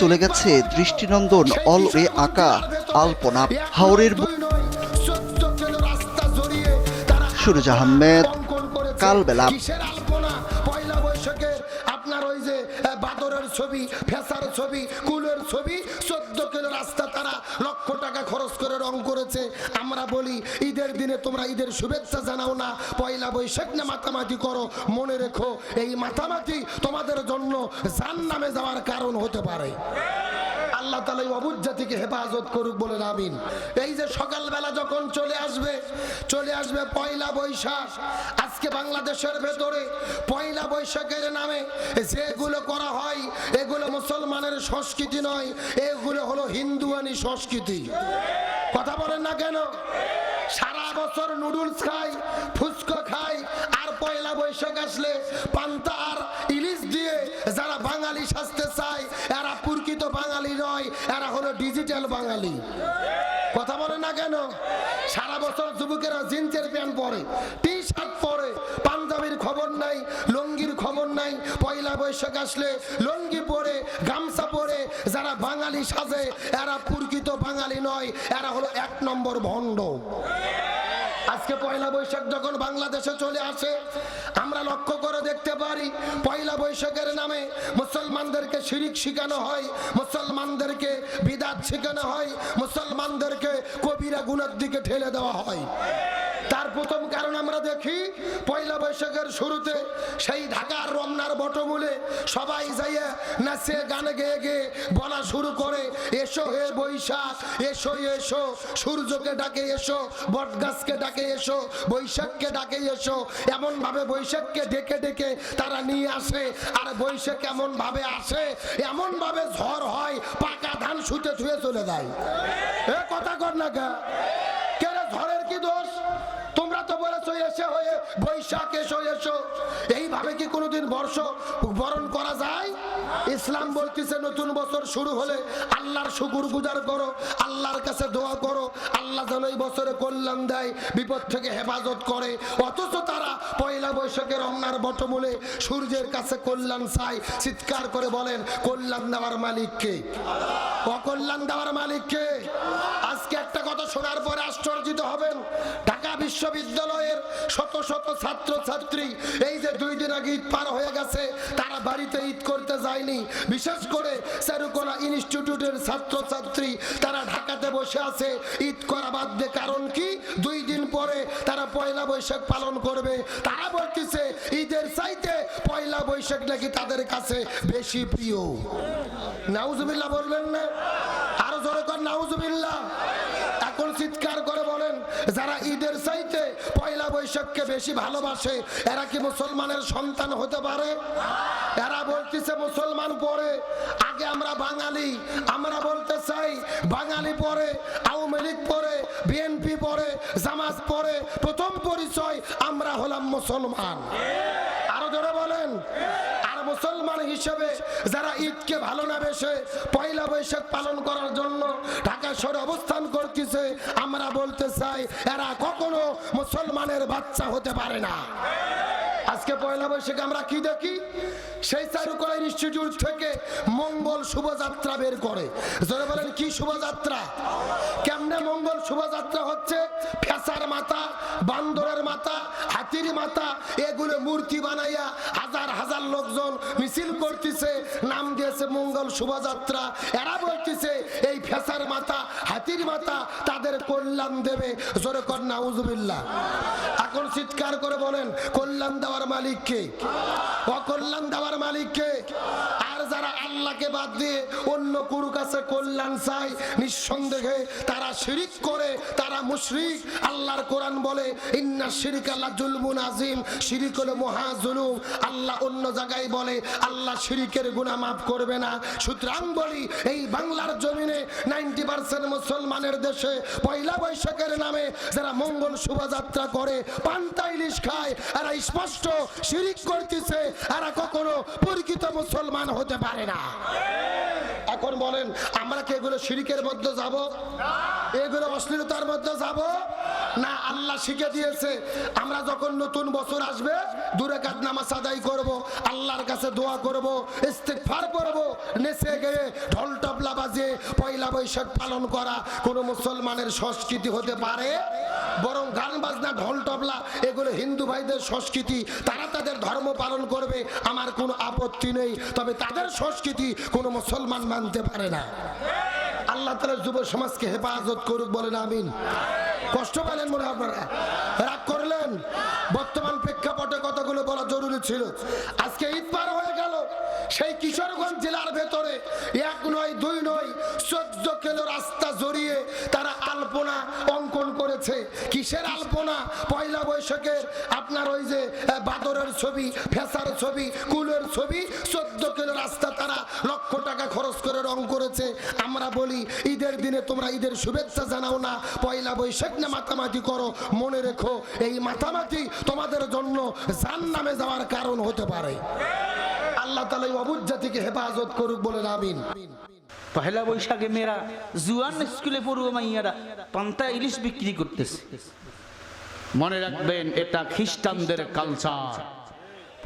চলে গেছে দৃষ্টিনন্দন অল রে আঁকা, আলপনা হাওড়ের সুরজ আহমেদ, কালবেলা। ছবি, ফেসার ছবি, কুলের ছবি, চোদ্দ কিলো রাস্তা তারা লক্ষ টাকা খরচ করে রং করেছে। আমরা বলি, ঈদের দিনে তোমরা ঈদের শুভেচ্ছা জানাও না, পয়লা বৈশাখ না মাতামাতি করো। মনে রেখো, এই মাতামাতি তোমাদের জন্য জান নামে যাওয়ার কারণ হতে পারে। আল্লাহ তালা অবুজ জাতিকে হেফাজত করুক বলে আমিন। এই যে সকালবেলা যখন চলে আসবে চলে আসবে পয়লা বৈশাখ, আজকে বাংলাদেশের ভেতরে পয়লা বৈশাখের নামে যেগুলো করা হয়, এগুলো মুসলমানের সংস্কৃতি নয়, এগুলো হলো হিন্দুয়ানি সংস্কৃতি। কথা বলেন না কেন? সারা বছর নুডলস খাই, ফুচকো খাই পয়লা বৈশাখ আসলে পান্তা আর ইলিশ দিয়ে যারা বাঙালি সাজতে চায়, এরা প্রকৃত বাঙালি নয়, এরা হলো ডিজিটাল বাঙালি। কথা বলে না কেন? সারা বছর যুবকেরা জিন্সের প্যান্ট পরে টি শার্ট পরে, পাঞ্জাবির খবর নাই, লঙ্গির খবর নাই। পয়লা বৈশাখ আসলে লঙ্গি পরে, গামছা পরে যারা বাঙালি সাজে, এরা প্রকৃত বাঙালি নয়, এরা হলো এক নম্বর ভণ্ড। আজকে পয়লা বৈশাখ যখন বাংলাদেশে চলে আসে, আমরা লক্ষ্য করে দেখতে পারি, পয়লা বৈশাখের নামে মুসলমানদেরকে শিরিক শিখানো হয়, মুসলমানদেরকে বিদাত শিখানো হয়, মুসলমানদেরকে কবিরা গুণের দিকে ঠেলে দেওয়া হয়। তার প্রথম কারণ আমরা দেখি বৈশাখের শুরুতে সেই ঢাকার রমনার বটমূলে সবাই যাইয়ে নাচে, গানে গেয়ে গেয়ে বলা শুরু করে, এসো হে বৈশাখ, এসো এসো, সূর্যকে ডাকে এসো, বটগাছকে ডাকে এসো, বৈশাখকে ডাকে এসো। এমন ভাবে বৈশাখকে ডেকে ডেকে তারা নিয়ে আসে, আর বৈশাখ এমন ভাবে আসে এমন ভাবে ঝড় হয়, পাকা ধান শুতে ছুঁয়ে চলে যায়। এ কথা কর না কে ঝড়ের কি দোষ? এইভাবে কি কোনোদিন বর্ষ বরণ করা যায়? ইসলাম বলতেছে, নতুন বছর শুরু হলে আল্লাহর শুকুর গুজার করো, আল্লাহর কাছে দোয়া করো, আল্লাহ যেন এই বছরে কল্যাণ দেয়, বিপদ থেকে হেফাজত করে। অথচ তারা পয়লা বৈশাখের রমনার বটমূলে সূর্যের কাছে কল্যাণ চাই চিৎকার করে বলেন, কল্যাণ দেওয়ার মালিককে অকল্যাণ দেওয়ার মালিককে আজকে একটা কথা শোনার পরে আশ্চর্যিত হবেন। বিশ্ববিদ্যালয়ের শত শত ছাত্র ছাত্রী এই যে দুই দিন আগে ঈদ পার হয়ে গেছে, তারা বাড়িতে ঈদ করতে যায়নি। বিশেষ করে চারুকলা ইনস্টিটিউটের ছাত্র ছাত্রী তারা ঢাকাতে বসে আছে। ঈদ করা বাদ দিয়ে কারণ কি? দুই দিন পরে তারা পয়লা বৈশাখ পালন করবে। তারা বলতেছে, ঈদের চাইতে পয়লা বৈশাখ নাকি তাদের কাছে বেশি প্রিয়। নাউজুবিল্লাহ বলবেন না? আরও জোরে কর, নাউজুবিল্লাহ। এখন চিৎকার করে বলেন, যারা ঈদের চাইতে পয়লা বৈশাখকে বেশি ভালোবাসে, এরা কি মুসলমানের সন্তান হতে পারে? এরা বলতেছে মুসলমান পরে, আগে আমরা বাঙালি, আমরা বলতে চাই বাঙালি পরে, আওয়ামী লীগ পরে, বিএনপি পরে, জামাত পরে, প্রথম পরিচয় আমরা হলাম মুসলমান। আরও জোরে বলেন। মুসলমান হিসেবে যারা ঈদকে ভালো না বেসে পয়লা বৈশাখ পালন করার জন্য ঢাকা শহরে অবস্থান করতেছে, আমরা বলতে চাই এরা কখনো মুসলমানের বাচ্চা হতে পারে না। আজকে পয়লা বৈশাখে আমরা কি দেখি? সেই চারুকলা ইনস্টিটিউট থেকে মঙ্গল শুভযাত্রা বের করে। যারা বলেন, কি শুভযাত্রা? কেমনে মঙ্গল শুভযাত্রা হচ্ছে? মাথা বান্দরের মাথা হাতির মাথা এগুলো মূর্তি বানাইয়া হাজার হাজার লোকজন মিছিল করতেছে, নাম দিয়েছে মঙ্গল শোভাযাত্রা। এরা বলতেছে, এই ফেসার মাথা হাতির মাথা তাদের কল্যাণ দেবে। জোরে কন্যা উজবিল্লা এখন চিৎকার করে বলেন, কল্যাণ দেওয়ার মালিককে অকল্যাণ দেওয়ার মালিককে আর যারা আল্লাহকে বাদ দিয়ে অন্য কুরু কাছে কল্যাণ চায়, নিঃসন্দেহে তারা শিরিক করে, তারা মুশরিক, আল্লাহর কোরআন বলে, ইন্না শিরিক আল্লাহ জুলমুন আজিম আল্লাহ অন্য জায়গায় বলে, আল্লাহ শিরিকের গুনাহ মাফ করবে না। সুতরাং বলি, এই বাংলার জমিনে নাইনটি পার্সেন্ট মুসলমানের দেশে পয়লা বৈশাখের নামে যারা মঙ্গল শোভাযাত্রা করে, পান্তা ইলিশ খায়, এরা স্পষ্ট শিরিক করতেছে, এরা কখনো পরিচিত মুসলমান হতে পারে না। এখন বলেন, আমরা কি এগুলো শিরিকের মধ্যে যাব? এগুলো অশ্লীলতার মধ্যে যাব? না, আল্লাহ শিখে দিয়েছে। আমরা যখন নতুন বছর আসবে দূরে কাজ নামাজ আদায় করব, আল্লাহর কাছে দোয়া করব, ইস্তেগফার করব, নেচে গিয়ে ঢোল তবলা বাজে পয়লা বৈশাখ পালন করা কোনো মুসলমানের সংস্কৃতি হতে পারে? বরং গান, বাজনা, ঢোল, তবলা, এগুলো হিন্দু ভাইদের সংস্কৃতি। তারা তাদের ধর্ম পালন করবে, আমার কোনো আপত্তি নেই। তবে তাদের সংস্কৃতি কোনো মুসলমান মানতে পারে না। আল্লাহ তালা যুব সমাজকে হেফাজত করুক বলেন, আমিন। কষ্ট পেলেন মনে আপনারা? রাগ করলেন? বর্তমান প্রেক্ষাপটে কতগুলো বলা জরুরি ছিল। আজকে ঈদ পার হয়ে গেল। সেই কিশোরগঞ্জ জেলার ভেতরে এক নয়, দুই নয়, চোদ্দ কিলো রাস্তা জড়িয়ে তারা আলপনা অঙ্কন কিসের আলপনা? পয়লা বৈশাখের আপনার ওই যে বাদরের ছবি ফেসার ছবি কুলের ছবি চোদ্দ কিলো রাস্তা তারা লক্ষ টাকা খরচ করে রং করেছে। আমরা বলি ঈদের দিনে তোমরা ঈদের শুভেচ্ছা জানাও না। পয়লা বৈশাখ না মাতামাতি করো। মনে রেখো এই মাতামাতি তোমাদের জন্য জান নামে যাওয়ার কারণ হতে পারে। আল্লাহ তালা এই অবুজ জাতিকে হেফাজত করুক বলে আমিন। পহেলা বৈশাখে মেয়েরা জুয়ান স্কুলে পড়ুয়া মাইয়ারা পান্তা ইলিশ বিক্রি করতেছে। মনে রাখবেন এটা খ্রিস্টানদের কালচার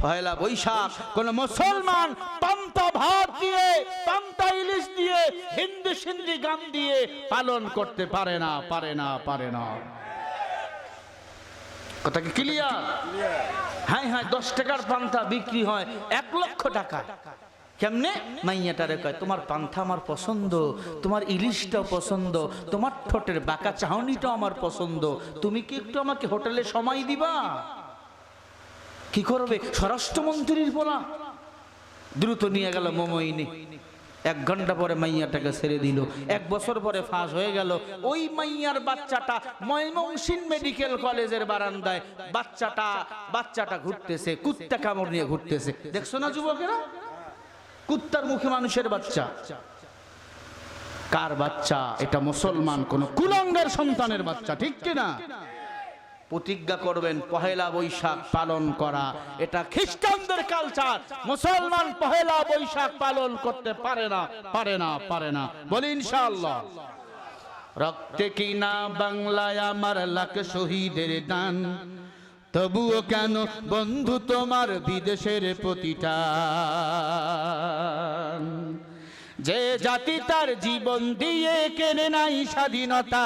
পহেলা বৈশাখ কোন মুসলমান পান্তা ভাত দিয়ে পান্তা ইলিশ দিয়ে হিন্দি সিন্দি গান দিয়ে পালন করতে পারে না পারে না পারে না। কথা কি ক্লিয়ার হ্যাঁ হ্যাঁ দশ টাকার পান্তা বিক্রি হয় এক লক্ষ টাকা। কেমনে? মাইয়াটারে কয়, তোমার পান্থা আমার পছন্দ, তোমার ইলিশটাও পছন্দ, তোমার ঠোঁটের বাঁকা চাহনিটাও আমার পছন্দ। তুমি কি একটু আমাকে হোটেলে সময় দিবা? কি করবে? স্বরাষ্ট্রমন্ত্রীর বলা? দ্রুত নিয়ে গেল মোমইনি। এক ঘণ্টা পরে মাইয়াটাকে ছেড়ে দিল। এক বছর পরে ফাঁস হয়ে গেল। ওই মাইয়ার বাচ্চাটা ময়মনসিং মেডিকেল কলেজের বারান্দায়। বাচ্চাটা বাচ্চাটা ঘুরতেছে, কুত্তা কামড় নিয়ে ঘুরতেছে। দেখছ না যুবকেরা? কুত্তার মুখে মানুষের বাচ্চা। কার বাচ্চা? এটা মুসলমান, কোন কুলঙ্গের সন্তানের বাচ্চা, ঠিক কিনা? প্রতিজ্ঞা করবেন, পহেলা বৈশাখ পালন করা। এটা খ্রিস্টানদের কালচার মুসলমান পহেলা বৈশাখ পালন করতে পারে না পারে না পারে না। বলি ইনশাআল্লাহ। রক্তে কিনা বাংলায় আমার লাখ শহীদের দান। তবুও কেন বন্ধু তোমার বিদেশের প্রতিটা? যে জাতি তার জীবন দিয়ে কেনে নাই স্বাধীনতা,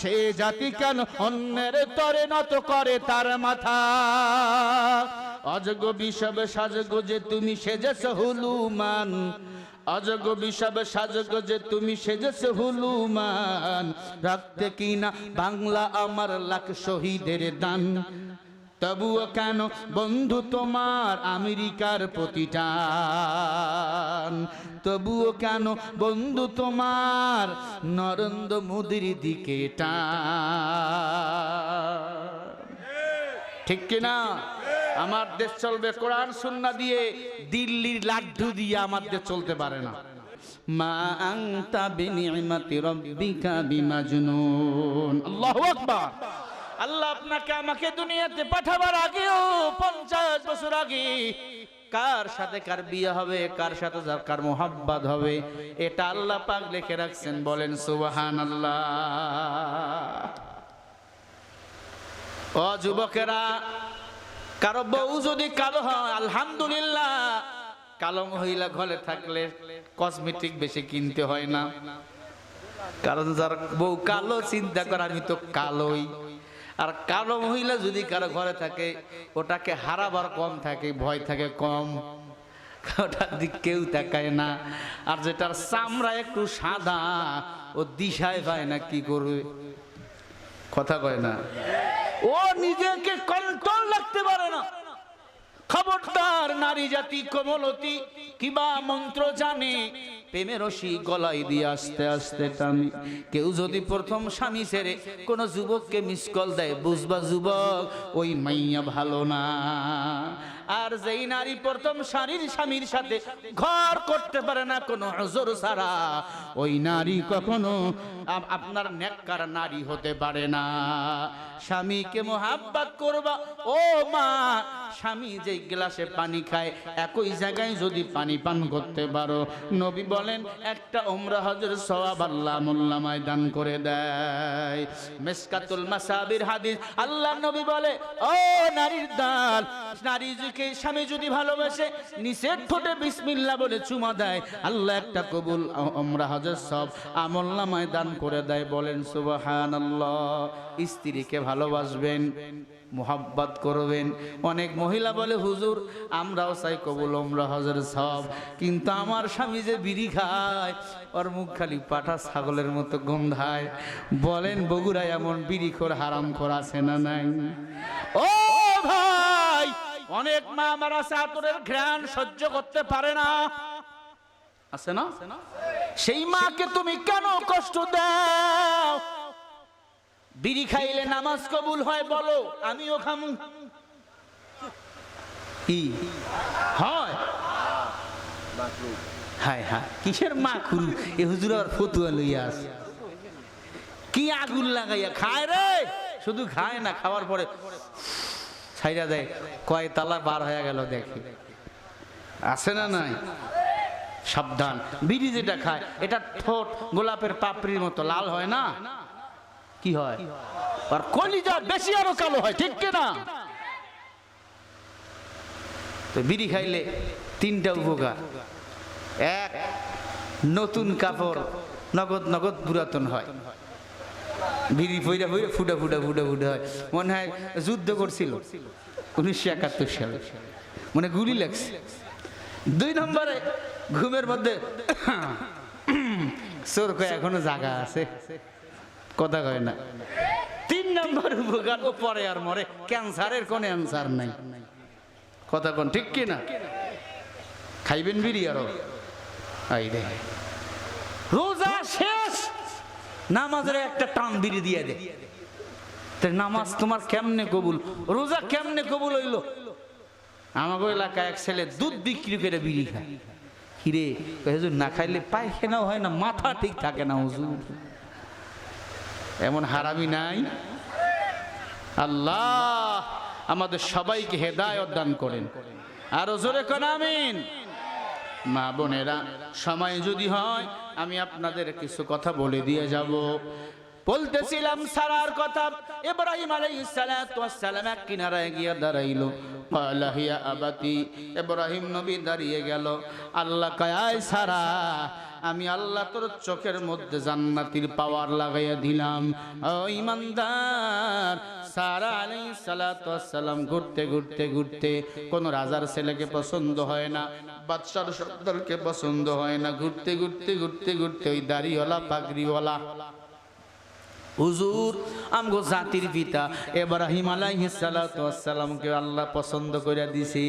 সে জাতি কেন অন্যের তরে নত করে তার মাথা? অজগ বিষব সাজগ যে তুমি সেজেছ হুলুমান অজগ বিষব সাজগ যে তুমি সেজেছ হুলুমান। রাখতে কিনা বাংলা আমার লাখ শহীদের দান। তবুও কেন বন্ধু তোমার আমেরিকার প্রতিটান? তবুও কেন বন্ধু তোমার নরেন্দ্র মোদির দিকে টান? ঠিক কিনা? আমার দেশ চলবে কোরআন, সুন্না দিয়ে, দিল্লির লাড্ডু দিয়ে আমার দেশ চলতে পারে না। মা আমাকে দুনিয়াতে পাঠাবার বছর আগে কার সাথে কার বিয়ে হবে, কার সাথে যার কার হবে, এটা আল্লাহ পাক লিখে রাখছেন, বলেন সুবাহান আল্লাহ ও যুবকেরা কারও বউ যদি কালো হয়, আলহামদুলিল্লাহ। কালো মহিলা ঘরে থাকলে কসমেটিক বেশি কিনতে হয় না। কারণ যার বউ কালো, চিন্তা করে, আমি তো কালোই। আর কালো মহিলা যদি কারও ঘরে থাকে, ওটাকে হারাবার কম থাকে, ভয় থাকে কম। ওটার দিক কেউ তাকায় না। আর যেটার চামড়া একটু সাদা, ও দিশায় পায় না, কি করবে? কথা কয় না? ও নিজেকে কন্ট্রোল রাখতে পারে না। খবরদার নারী জাতি কোমলতি কিবা মন্ত্র জানে? প্রেমের রশি গলায় দিয়ে আস্তে আস্তে টানি। কেউ যদি প্রথম স্বামী ছেড়ে কোন যুবককে মিস কল দেয়, বুঝবা যুবক, ওই মাইয়া ভালো না। আর যেই নারী প্রথম স্বামীর স্বামীর সাথে ঘর করতে পারে না কোনো হজর ছাড়া, ওই নারী কখনো আপনার নেককার নারী হতে পারে না। স্বামীকে মোহাব্বত করবা, ও মা, স্বামী যে গ্লাসে পানি খায়, একই জায়গায় যদি পানি পান করতে পারো। নবী বলেন, একটা ওমরা হজের সওয়াব আল্লাহ মোল্লামায় দান করে দেয়। মেসকাতুল মাসাবির হাদিস, আল্লাহ নবী বলে, ও নারীর দাল নারীকে স্বামী যদি ভালোবাসে, নিষেধ ঠোঁটে বিসমিল্লা বলে চুমা দেয়। আল্লাহ একটা কবুল ওমরা হজের সব আমল নামায় দান করে দেয় বলেন, সুবহানাল্লাহ। স্ত্রীকে ভালোবাসবেন, মোহাব্বত করবেন। অনেক মহিলা বলে, হুজুর, আমরাও চাই কবুল ওমরা হজের সব। কিন্তু আমার স্বামী যে বিড়ি খায়, ওর মুখ খালি পাঠা ছাগলের মতো গন্ধায়। বলেন, বগুড়ায় এমন বিড়ি খোর হারাম খোর আছে না নাই? ও অনেক মা আমার আছে, আতরের ঘ্রাণ সহ্য করতে পারে না। আছে না? সেই মাকে তুমি কেন কষ্ট দাও? বিড়ি খাইলে নামাজ কবুল হয় বলো, আমিও খামু। হয়। হায় হায়, কিসের মা খুল এ হুজুর ফতুয়া লইয়া আছে। কি আগুন লাগাইয়া, খায় রে? শুধু খায় না, খাওয়ার পরে ছাইরা দেয়, কয় তালা বার হয়ে গেল দেখি। আছে না নাই? সাবধান। বিড়ি যেটা খায়, এটা ঠোঁট গোলাপের পাপড়ির মতো, লাল হয় না? কি হয়? আর কলিজা বেশি আরও কালো হয়, ঠিক না? তো বিড়ি খাইলে তিনটা উপকার। এক, নতুন কাপড়, নগদ নগদ পুরাতন হয়। বিড়ি ফইরা ফইরা ফুটা ফুটা ফুটা ফুটা হয়। মনে হয় যুদ্ধ করছিল। উনিশশো একাত্তর সালে। মানে গুলি লাগছে। দুই নম্বরে ঘুমের মধ্যে চোর কয় এখনও জায়গা আছে। কথা কয় না। তিন নম্বর উপকার ও পরে আর মরে। ক্যান্সারের কোনো অ্যান্সার নাই। কথা কোন, ঠিক কি না? খাইবেন বিড়ি আরও? আই রে রোজা শেষ! নামাজের একটা টান বিড়ি দিয়ে দে। নামাজ তোমার কেমনে কবুল? রোজা কেমনে কবুল হইল? আমাকে এলাকায় এক ছেলে দুধ বিক্রি করে বিড়ি খায়। হিরে হুজুর, না খাইলে পায়খানাও হয় না, মাথা ঠিক থাকে না, হুজুর। এমন হারামি নাই। আল্লাহ আমাদের সবাইকে হেদায়ত দান করেন। আরও জোরে কোন, আমিন। মা বোনেরা, সময় যদি হয়, আমি আপনাদের কিছু কথা বলে দিয়ে যাব। বলতেছিলাম, সারার কথা। ইব্রাহিম আলাইহিস সালাতু ওয়াস সালাম এক কিনারায় গিয়ে দাঁড়াইলো। ক্বালা হিয়া আবাতি। ইব্রাহিম নবী দাঁড়িয়ে গেল। আল্লাহ কয় সারা, আমি আল্লাহ তোর চোখের মধ্যে জান্নাতির পাওয়ার লাগাইয়া দিলাম। ও ইমানদার সারা আলাই সালাম ঘুরতে ঘুরতে ঘুরতে কোন রাজার ছেলেকে পছন্দ হয় না, বাদশার সর্দারকে পছন্দ হয় না। ঘুরতে ঘুরতে ঘুরতে ঘুরতে ওই দাড়িওয়ালা, পাগড়িওয়ালা। হুজুর, আমগো জাতির পিতা এব্রাহিম আলাইহিস সালাতু ওয়াস সালামকে আল্লাহ পছন্দ করে দিছে।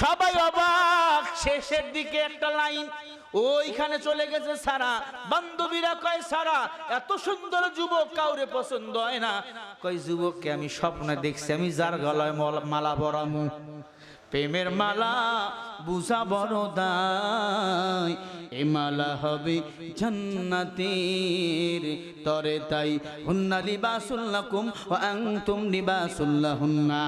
সবাই অবাক, শেষের দিকে একটা লাইন ওইখানে চলে গেছে সারা। বান্ধবীরা কয়, সারা, এত সুন্দর যুবক কাউরে পছন্দ হয় না। কয়, যুবককে আমি স্বপ্নে দেখছি, আমি যার গলায় মল- বরামু প্রেমের মালা বুঝা বড় দায়। এ হবে জান্নাতের। তরে তাই হুন্না লিবাসুল্লাকুম ওয়া আনতুম লিবাসুল্লাহুন্না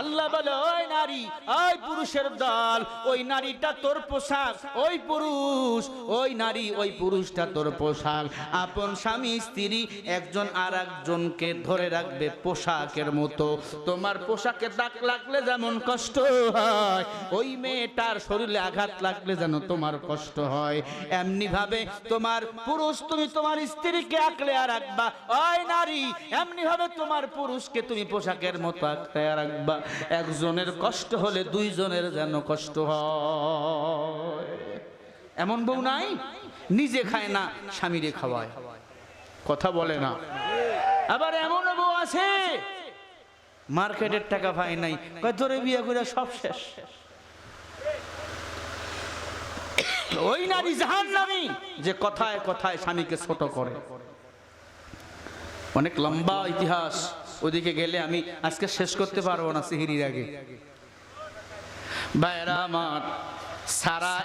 আল্লাহ বলে, ওই নারী, ওই পুরুষের দল, ওই নারীটা তোর পোশাক, ওই পুরুষ, ওই নারী, ওই পুরুষটা তোর পোশাক। আপন স্বামী, স্ত্রী, একজন আর একজনকে ধরে রাখবে পোশাকের মতো। তোমার পোশাকে দাগ লাগলে যেমন কষ্ট হয়, ওই মেয়েটার শরীরে আঘাত লাগলে যেন তোমার কষ্ট হয়। এমনি ভাবে তোমার পুরুষ তুমি তোমার স্ত্রীকে আঁকলে আর রাখবা ওই নারী এমনি ভাবে তোমার পুরুষকে তুমি পোশাকের মতো আঁকলে রাখবা একজনের কষ্ট হলে দুইজনের যেন কষ্ট হয়। এমন বউ নাই, নিজে খায় না, স্বামীরে খাওয়ায়। কথা বলে না। আবার এমন বউ আছে, মার্কেটের টাকা পায় নাই তোরে বিয়ে করে সব শেষ। ওই নারী জাহান নামি যে কথায় কথায় স্বামীকে ছোট করে। অনেক লম্বা ইতিহাস। ওদিকে গেলে আমি আজকে শেষ করতে পারব না সিহিরির আগে। সারা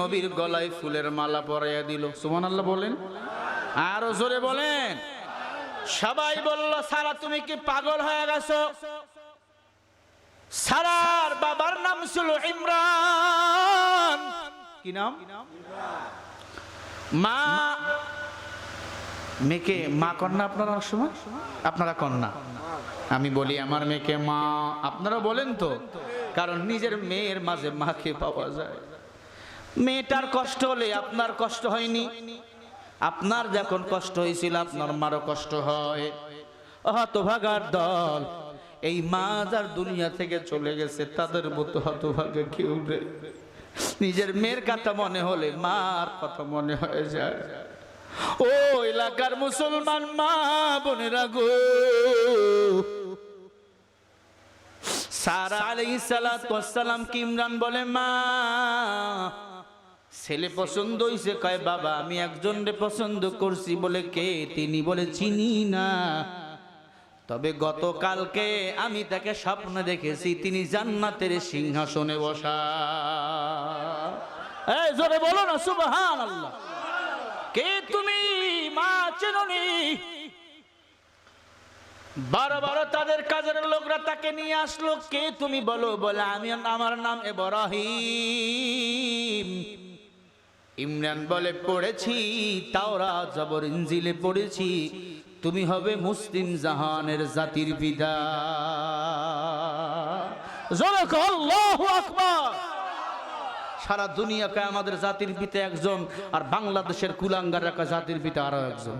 নবীর গলায় ফুলের মালা পরাইয়া দিল। সুমান আল্লাহ বলেন। আরও জোরে বলেন। সবাই বলল, সারা, তুমি কি পাগল হয়ে গেছো? সারার বাবার নাম ছিল ইমরান। কি নাম? মা মেয়েকে মা কন্যা আপনারা সময়? আপনারা কন্যা। আমি বলি আমার মেয়েকে মা। আপনারা বলেন তো, কারণ নিজের মেয়ের মাঝে মাকে পাওয়া যায়। মেয়েটার কষ্ট হলে আপনার কষ্ট হয়নি। আপনার যখন কষ্ট হয়েছিল, আপনার মারও কষ্ট হয়। হতভাগার দল। এই মা যার দুনিয়া থেকে চলে গেছে, তাদের মতো হতভাগা কেউ নিজের মেয়ের কথা মনে হলে মার কথা মনে হয়ে যায়। ও এলাকার মুসলমান মা বোনেরা গো। সারা আলাইহিস সালাম কি ইমরান বলে, মা, ছেলে পছন্দ হইছে। কয়, বাবা, আমি একজনরে পছন্দ করছি বলে কে? তিনি বলে, চিনি না। তবে গতকালকে আমি তাকে স্বপ্নে দেখেছি, তিনি জান্নাতের সিংহাসনে বসা। এই জোরে বলো না সুবহান আল্লাহ কে তুমি? মা চেননি? বারো বারো তাদের কাজের লোকরা তাকে নিয়ে আসলো, কে তুমি বলো? বলে, আমি, আমার নাম এব্রাহিম। ইমরান বলে, পড়েছি তাওরা জবর ইঞ্জিলে পড়েছি। তুমি হবে মুসলিম জাহানের জাতির পিতা। সারা দুনিয়াকে আমাদের জাতির পিতা একজন, আর বাংলাদেশের কুলাঙ্গার একটা জাতির পিতা আরও একজন।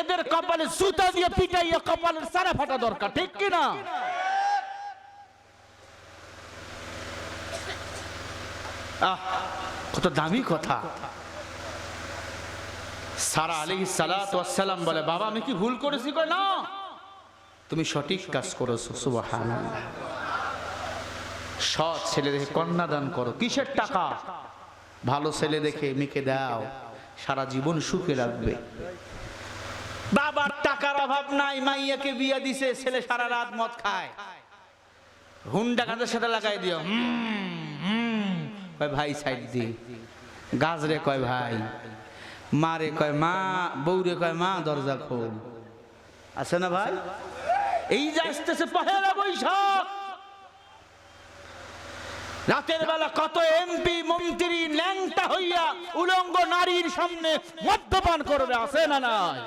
এদের কপালে সুতা দিয়ে পিটাইয়া কপালের সারা ফাটা দরকার, ঠিক কি না? আহ, কত দামি কথা। সারা আলী সালাম বলে, বাবা, আমি কি ভুল করেছি? না। তুমি সঠিক কাজ করেছ, সুবহানাল্লাহ। সৎ ছেলে দেখে কন্যাদান করো, কিসের টাকা? ভালো ছেলে দেখে মেয়েকে দাও, সারা জীবন সুখে রাখবে। বাবার টাকার অভাব নাই, মাইয়াকে বিয়া দিছে, ছেলে সারা রাত মদ খায়। হুন্ডা কাঁধের সাথে লাগাই দিও ভাই, সাইড দি। গাজরে কয়, ভাই মারে কয়, মা বৌরে কয়, মা, দরজা খোল। আছে না ভাই? এই যে আসতেছে পহেলা বৈশাখ। রাতের বেলা কত এমপি, মন্ত্রী ল্যাংটা হইয়া উলঙ্গ নারীর সামনে মদ্যপান করবে, আছে না নাই?